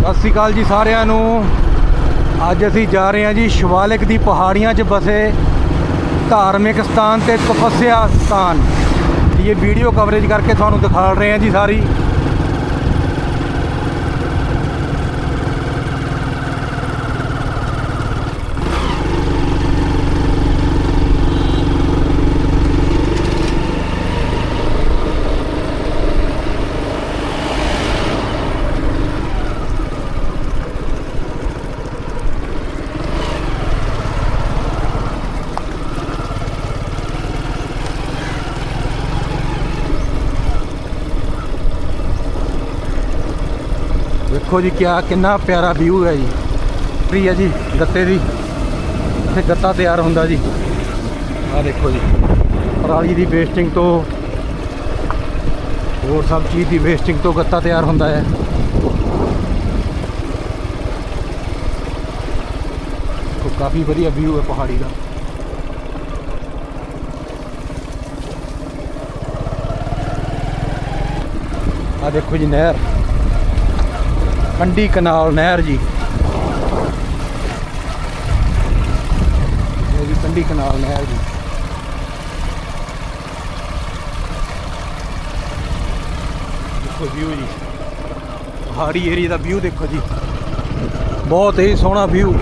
ਸਤਿ ਸ਼੍ਰੀ ਅਕਾਲ ਜੀ ਸਾਰਿਆਂ ਨੂੰ। ਅੱਜ ਅਸੀਂ ਜਾ ਰਹੇ ਹਾਂ ਜੀ ਸ਼ਿਵਾਲਿਕ ਦੀ ਪਹਾੜੀਆਂ 'ਚ ਬਸੇ ਧਾਰਮਿਕ ਸਥਾਨ ਤੇ ਤਪੱਸਿਆ ਸਥਾਨ। ਇਹ ਵੀਡੀਓ ਕਵਰੇਜ ਕਰਕੇ ਤੁਹਾਨੂੰ ਦਿਖਾ ਰਹੇ ਹਾਂ ਜੀ ਸਾਰੀ। ਦੇਖੋ ਜੀ ਕਿਆ, ਕਿੰਨਾ ਪਿਆਰਾ ਵਿਊ ਹੈ ਜੀ। ਫਰੀ ਹੈ ਜੀ, ਗੱਤੇ ਦੀ। ਇੱਥੇ ਗੱਤਾ ਤਿਆਰ ਹੁੰਦਾ ਜੀ। ਆਹ ਦੇਖੋ ਜੀ, ਪਰਾਲੀ ਦੀ ਵੇਸਟਿੰਗ ਤੋਂ ਹੋਰ ਸਭ ਚੀਜ਼ ਦੀ ਵੇਸਟਿੰਗ ਤੋਂ ਗੱਤਾ ਤਿਆਰ ਹੁੰਦਾ ਹੈ। ਉਹ ਕਾਫੀ ਵਧੀਆ ਵਿਊ ਹੈ ਪਹਾੜੀ ਦਾ। ਆਹ ਦੇਖੋ ਜੀ ਨਹਿਰ। ਕੰਡੀ ਕਨਾਲ ਨਹਿਰ ਜੀ। ਇਹ ਜੀ ਕੰਡੀ ਕਨਾਲ ਨਹਿਰ ਜੀ। ਦੇਖੋ ਵਿਊ ਜੀ। ਪਹਾੜੀ ਏਰੀਆ ਦਾ ਵਿਊ ਦੇਖੋ ਜੀ। ਬਹੁਤ ਹੀ ਸੋਹਣਾ ਵਿਊ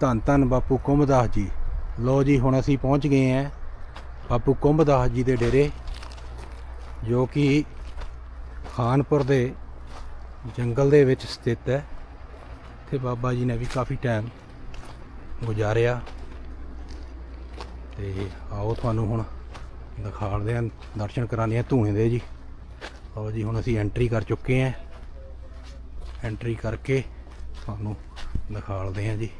ਧੰਨ ਧੰਨ ਬਾਪੂ ਕੁੰਭਦਾਸ ਜੀ। ਲੋ ਜੀ, ਹੁਣ ਅਸੀਂ ਪਹੁੰਚ ਗਏ ਹਾਂ ਬਾਪੂ ਕੁੰਭਦਾਸ ਜੀ ਦੇ ਡੇਰੇ। ਜੋ ਕਿ ਖਾਨਪੁਰ ਦੇ ਜੰਗਲ ਦੇ ਵਿੱਚ ਸਥਿਤ ਹੈ। ਤੇ ਬਾਬਾ ਜੀ ਨੇ ਵੀ ਕਾਫੀ ਟਾਈਮ ਗੁਜ਼ਾਰਿਆ। ਤੇ ਆਓ ਤੁਹਾਨੂੰ ਹੁਣ ਦਿਖਾਉਂਦੇ ਹਾਂ, ਦਰਸ਼ਨ ਕਰਾਉਂਦੇ ਹਾਂ ਧੂਏ ਦੇ ਜੀ। ਆਓ ਜੀ, ਹੁਣ ਅਸੀਂ ਐਂਟਰੀ ਕਰ ਚੁੱਕੇ ਹਾਂ। ਐਂਟਰੀ ਕਰਕੇ ਤੁਹਾਨੂੰ ਦਿਖਾਉਂਦੇ ਹਾਂ ਜੀ।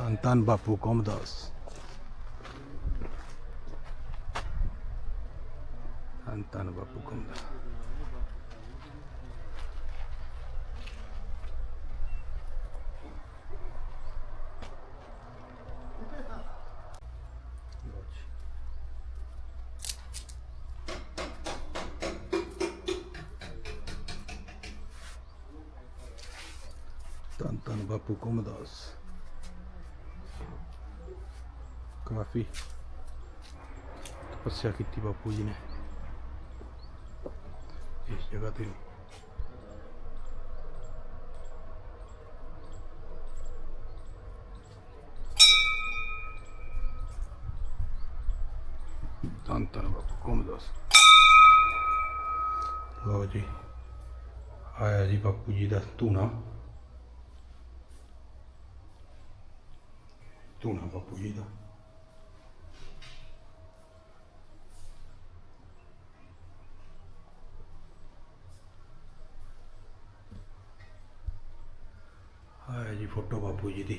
ਧੰਨ ਧੰਨ ਬਾਪੂ ਕੌਮਦਾਸ ਧੰਨ ਧੰਨ ਬਾਪੂ ਕੌਮਦਾਸ ਲਓ ਜੀ। ਧੰਨ ਧੰਨ ਬਾਪੂ ਕੌਮਦਾਸ ਕਾਫੀ ਤਪੱਸਿਆ ਕੀਤੀ ਬਾਪੂ ਜੀ ਨੇ ਇਸ ਜਗ੍ਹਾ ਤੇ ਧੰਨ ਧੰਨ ਬਾਪੂ ਕੌਮਦਾਸ ਲਓ ਜੀ ਆਇਆ ਜੀ ਬਾਪੂ ਜੀ ਦਾ ਧੂਣਾ ਧੂਣਾ ਬਾਪੂ ਜੀ ਦਾ ਜੀ, ਫੋਟੋ ਬਾਪੂ ਜੀ ਦੀ।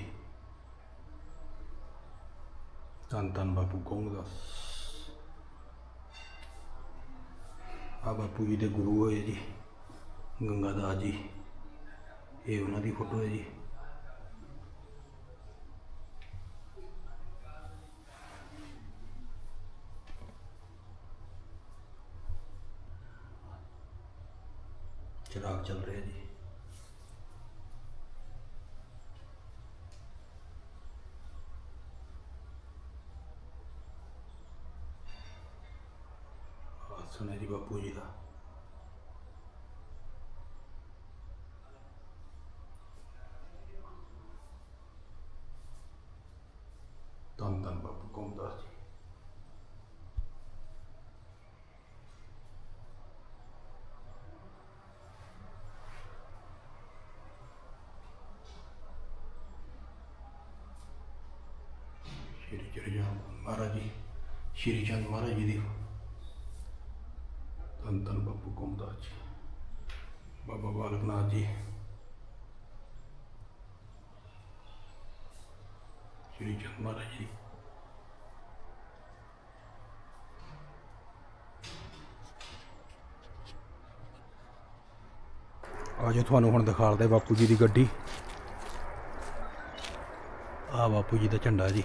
ਧੰਨ ਧੰਨ ਬਾਪੂ ਕੌਂਗਦਾਸ ਆ ਬਾਪੂ ਜੀ ਦੇ ਗੁਰੂ ਹੋਏ ਜੀ, ਗੰਗਾਦਾਸ ਜੀ। ਇਹ ਉਹਨਾਂ ਦੀ ਫੋਟੋ ਹੈ ਜੀ ਚਿਰਾਗ ਚੱਲ ਰਿਹਾ ਜੀ ਆਹ ਸੁਨਹਿਰੀ ਬਾਪੂ ਜੀ ਦਾ। ਧੰਨ ਧੰਨ ਬਾਪੂ ਕੌਮਦਾਸ ਜੀ। ਸ਼੍ਰੀ ਚਰਜਾਮ ਮਹਾਰਾਜ ਜੀ, ਸ਼੍ਰੀ ਚੰਦ ਮਹਾਰਾਜ ਜੀ ਦੀ ਧੰਨ ਧੰਨ ਬਾਪੂ ਕੌਮਦਾਸ ਜੀ। ਬਾਬਾ ਬਾਲਕ ਨਾਥ ਜੀ। ਸ਼੍ਰੀ ਚੰਦ ਮਹਾਰਾਜ ਜੀ। ਆਜੋ ਤੁਹਾਨੂੰ ਹੁਣ ਦਿਖਾਲਦੇ ਬਾਪੂ ਜੀ ਦੀ ਗੱਡੀ। ਆ ਬਾਪੂ ਜੀ ਦਾ ਝੰਡਾ ਜੀ।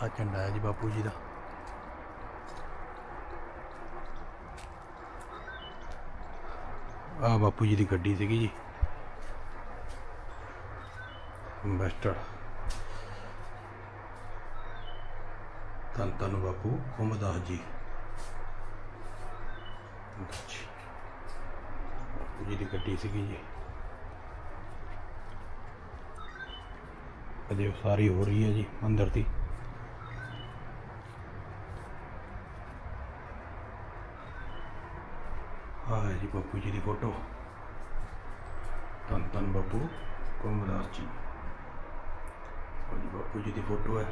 ਆ ਝੰਡਾ ਹੈ ਜੀ ਬਾਪੂ ਜੀ ਦਾ। ਆ ਬਾਪੂ ਜੀ ਦੀ ਗੱਡੀ ਸੀਗੀ ਜੀ। ਇੰਵੈਸਟਰ ਧੰਨ ਧੰਨ ਬਾਪੂ ਕੁੰਮਦਾਸ ਜੀ। ਬਾਪੂ ਜੀ ਦੀ ਗੱਡੀ ਸੀਗੀ ਜੀ। ਅਜੇ ਉਸਾਰੀ ਹੋ ਰਹੀ ਹੈ ਜੀ, ਮੰਦਰ ਦੀ ਆਹ ਹੈ ਜੀ ਬਾਪੂ ਜੀ ਦੀ ਫੋਟੋ ਧੰਨ ਧੰਨ ਬਾਪੂ ਕੁੰਮਦਾਸ ਜੀ। ਆਹ ਬਾਪੂ ਜੀ ਦੀ ਫੋਟੋ ਹੈ।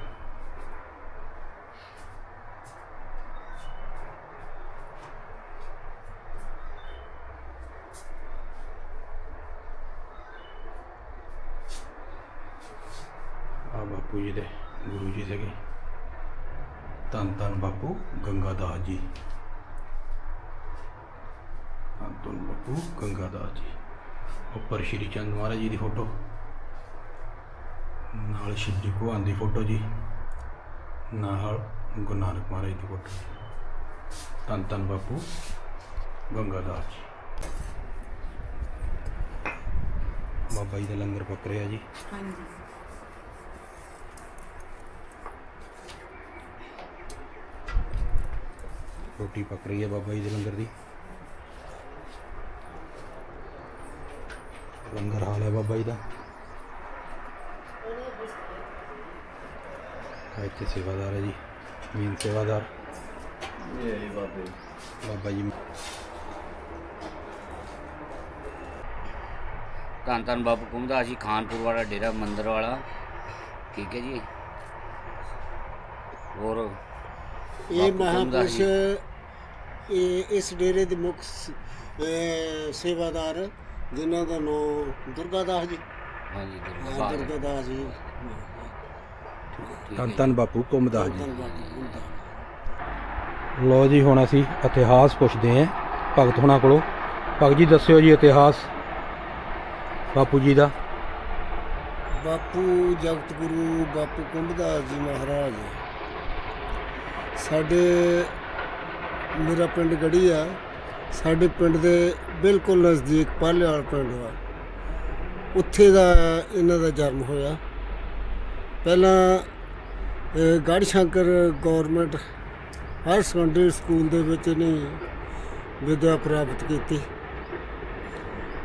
ਆ ਬਾਪੂ ਜੀ ਦੇ ਗੁਰੂ ਜੀ ਸੀਗੇ। ਧੰਨ ਧੰਨ ਬਾਪੂ ਗੰਗਾਦਾਸ ਜੀ। ਧੰਨ ਬਾਪੂ ਗੰਗਾਦਾਸ ਜੀ। ਉੱਪਰ ਸ਼੍ਰੀ ਚੰਦ ਮਹਾਰਾਜ ਜੀ ਦੀ ਫੋਟੋ। ਨਾਲ ਸ਼ਿਵਜੀ ਭਗਵਾਨ ਦੀ ਫੋਟੋ ਜੀ। ਨਾਲ ਗੁਰੂ ਨਾਨਕ ਮਹਾਰਾਜ ਦੀ ਫੋਟੋ ਧੰਨ ਧੰਨ ਬਾਪੂ ਗੰਗਾਦਾਸ ਜੀ। ਬਾਬਾ ਜੀ ਦਾ ਲੰਗਰ ਪੱਕ ਰਿਹਾ ਜੀ। ਹਾਂਜੀ। ਰੋਟੀ ਪੱਕ ਰਹੀ ਹੈ ਬਾਬਾ ਜੀ ਦੇ ਲੰਗਰ ਦੀ। ਲੰਗਰ ਹਾਲ ਹੈ ਬਾਬਾ ਜੀ ਦਾ। ਇੱਥੇ ਸੇਵਾਦਾਰ ਹੈ ਜੀ ਮੇਨ ਸੇਵਾਦਾਰ। ਇਹ ਬਾਬੇ ਬਾਬਾ ਜੀ। ਧੰਨ ਧੰਨ ਬਾਬੂ ਕੁੰਮਦਾ ਜੀ ਖਾਨਪੁਰ ਵਾਲਾ ਡੇਰਾ ਮੰਦਰ ਵਾਲਾ। ਠੀਕ ਹੈ ਜੀ। ਹੋਰ ਇਹ ਮਹਾਪੁਰਸ਼ ਇਸ ਡੇਰੇ ਦੇ ਮੁੱਖ ਸੇਵਾਦਾਰ ਜਿਨ੍ਹਾਂ ਦਾ ਨਾਮ ਦੁਰਗਾਦਾਸ ਜੀ। ਹਾਂਜੀ ਹਾਂ, ਦਰਬਾਰ ਦੁਰਗਾਦਾਸ ਜੀ। ਧੰਨ ਜੀ। ਧੰਨ ਬਾਪੂ ਕੁੰਮਦਾਸ ਜੀ। ਲੋ ਜੀ ਹੁਣ ਅਸੀਂ ਇਤਿਹਾਸ ਪੁੱਛਦੇ ਹਾਂ ਭਗਤ ਹੁਣਾਂ ਕੋਲੋਂ। ਭਗਤ ਜੀ ਦੱਸਿਓ ਜੀ ਇਤਿਹਾਸ ਬਾਪੂ ਜੀ ਦਾ। ਬਾਪੂ ਜਗਤ ਗੁਰੂ ਬਾਪੂ ਕੁੰਭਦਾਸ ਜੀ ਮਹਾਰਾਜ। ਸਾਡੇ ਮੇਰਾ ਪਿੰਡ ਗੜੀ ਆ। ਸਾਡੇ ਪਿੰਡ ਦੇ ਬਿਲਕੁਲ ਨਜ਼ਦੀਕ ਪਾਲੇਵਾਲ ਪਿੰਡ ਆ ਉੱਥੇ ਦਾ ਇਹਨਾਂ ਦਾ ਜਨਮ ਹੋਇਆ। ਪਹਿਲਾਂ, ਇਹ Garhshankar government higher secondary school ਦੇ ਵਿੱਚ ਇਹਨੇ ਵਿਦਿਆ ਪ੍ਰਾਪਤ ਕੀਤੀ।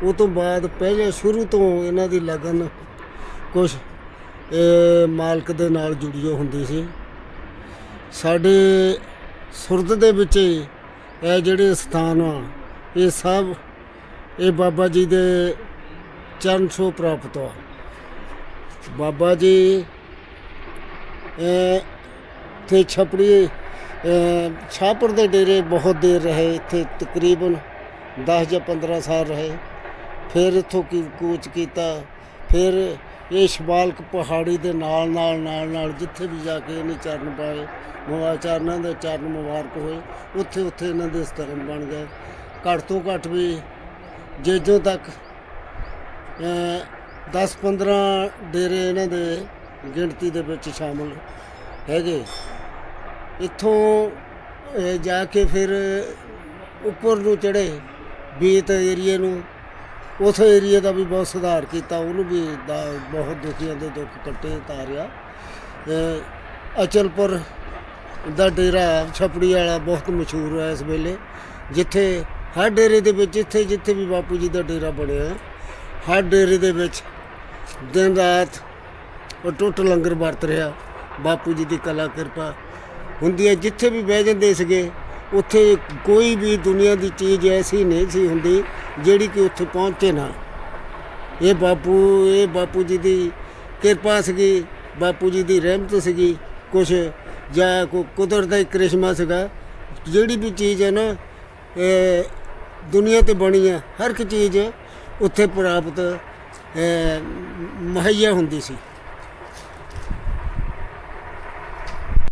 ਉਹ ਤੋਂ ਬਾਅਦ ਪਹਿਲੇ ਸ਼ੁਰੂ ਤੋਂ ਇਹਨਾਂ ਦੀ ਲਗਨ ਕੁਝ ਮਾਲਕ ਦੇ ਨਾਲ ਜੁੜੀ ਹੋਈ ਹੁੰਦੀ ਸੀ। ਸਾਡੇ ਸੁਰਤ ਦੇ ਵਿੱਚ ਹੀ ਇਹ ਜਿਹੜੇ ਸਥਾਨ ਆ, ਇਹ ਸਭ ਇਹ ਬਾਬਾ ਜੀ ਦੇ ਚਰਨ ਛੋਹ ਪ੍ਰਾਪਤ ਆ। ਬਾਬਾ ਜੀ, ਇਹ ਤੇ ਛਪੜੀ ਅਹ ਛਾਪੜ ਦੇ ਡੇਰੇ ਬਹੁਤ ਦੇਰ ਰਹੇ, ਇੱਥੇ ਤਕਰੀਬਨ 10 ਜਾਂ 15 ਸਾਲ ਰਹੇ। ਫਿਰ ਇੱਥੋਂ ਕੀ ਕੂਚ ਕੀਤਾ, ਫਿਰ ਇਹ ਸ਼ਿਵਾਲਕ ਪਹਾੜੀ ਦੇ ਨਾਲ ਨਾਲ ਨਾਲ ਨਾਲ ਜਿੱਥੇ ਵੀ ਜਾ ਕੇ ਇਹਨੇ ਚਰਨ ਪਾਏ, ਮਵਾ ਚਰਨਾਂ ਦੇ ਚਰਨ ਮੁਬਾਰਕ ਹੋਏ, ਉੱਥੇ ਉੱਥੇ ਇਹਨਾਂ ਦੇ ਸਥਾਨ ਬਣ ਗਏ। ਘੱਟ ਤੋਂ ਘੱਟ ਵੀ ਜੇਜੋਂ ਤੱਕ 10-15 ਡੇਰੇ ਇਹਨਾਂ ਦੇ ਗਿਣਤੀ ਦੇ ਵਿੱਚ ਸ਼ਾਮਲ ਹੈਗੇ, ਇੱਥੋਂ ਜਾ ਕੇ ਫਿਰ ਉੱਪਰ ਨੂੰ ਚੜੇ ਬੀਤ ਏਰੀਏ ਨੂੰ ਉਸ ਏਰੀਏ ਦਾ ਵੀ ਬਹੁਤ ਸੁਧਾਰ ਕੀਤਾ ਉਹਨੂੰ ਵੀ ਦਾ- ਬਹੁਤ ਦੁਖੀਆਂ ਦੇ ਦੁੱਖ ਕੱਟੇ ਤਾਰਿਆ। ਅਹ, ਅਚਲਪੁਰ ਦਾ ਡੇਰਾ ਛਪੜੀ ਵਾਲਾ ਬਹੁਤ ਮਸ਼ਹੂਰ ਹੈ ਇਸ ਵੇਲੇ ਜਿੱਥੇ ਹਰ ਡੇਰੇ ਦੇ ਵਿੱਚ ਜਿੱਥੇ ਜਿੱਥੇ ਵੀ ਬਾਪੂ ਜੀ ਦਾ ਡੇਰਾ ਬਣਿਆ ਹਰ ਡੇਰੇ ਦੇ ਵਿੱਚ ਦਿਨ ਰਾਤ ਉਹ ਟੁੱਟ ਲੰਗਰ ਵਰਤ ਰਿਹਾ ਬਾਪੂ ਜੀ ਦੀ ਕਲਾ ਕਿਰਪਾ ਹੁੰਦੀ ਹੈ ਜਿੱਥੇ ਵੀ ਬਹਿ ਜਾਂਦੇ ਸੀਗੇ ਉੱਥੇ ਕੋਈ ਵੀ ਦੁਨੀਆ ਦੀ ਚੀਜ਼ ਐਸੀ ਨਹੀਂ ਸੀ ਹੁੰਦੀ ਜਿਹੜੀ ਕਿ ਉੱਥੇ ਪਹੁੰਚੇ ਨਾ। ਇਹ ਬਾਪੂ ਇਹ ਬਾਪੂ ਜੀ ਦੀ ਕਿਰਪਾ ਸੀਗੀ, ਬਾਪੂ ਜੀ ਦੀ ਰਹਿਮਤ ਸੀਗੀ। ਕੁਛ ਜਾਂ ਕੋ, ਕੁਦਰਤ ਦਾ ਹੀ ਕਰਿਸ਼ਮਾ ਸੀਗਾ। ਜਿਹੜੀ ਵੀ ਚੀਜ਼ ਹੈ ਨਾ, ਇਹ ਦੁਨੀਆ ਤੇ ਬਣੀ ਹੈ, ਹਰ ਇੱਕ ਚੀਜ਼ ਉੱਥੇ ਪ੍ਰਾਪਤ ਮੁਹੱਈਆ ਹੁੰਦੀ ਸੀ।